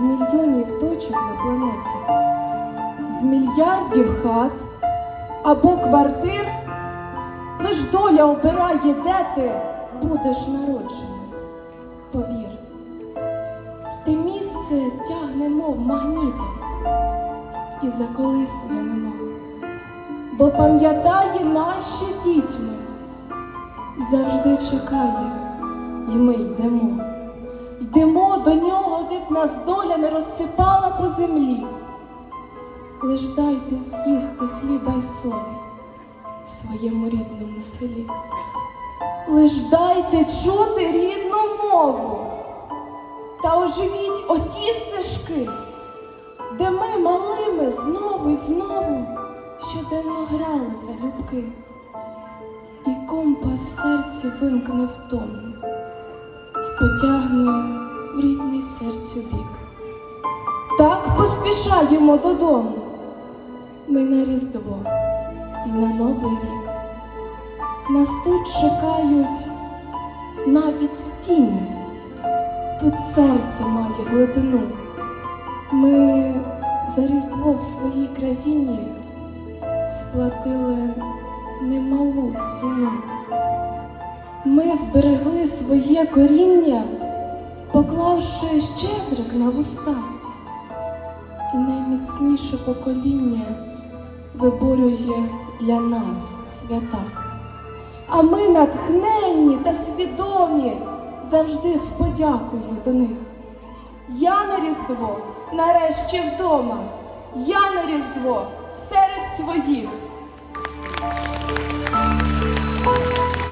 з мільйонів точок на планеті, з мільярдів хат або квартир, лиш доля обирає, де ти будеш народжений. Повір, те місце тягне, мов магнітом, і заколисує немов, бо пам'ятає ще дітьми завжди чекає, і ми. Йдемо нас доля не розсипала по землі. Лиш дайте з'їсти хліба й солі в своєму рідному селі. Лиш дайте чути рідну мову та оживіть оті стежки, де ми малими знову й знову щоденно грали залюбки, і компас серці вимкне в тому і потягне в рідний серцю бік. Так поспішаємо додому. Ми на Різдво і на Новий рік. Нас тут чекають навіть стіни, тут серце має глибину. Ми за Різдво в своїй країні сплатили немалу ціну. Ми зберегли своє коріння, поклавши щедрик на вуста, і найміцніше покоління виборює для нас свята. А ми натхненні та свідомі завжди з подякою до них. Я на Різдво нарешті вдома, я на Різдво серед своїх.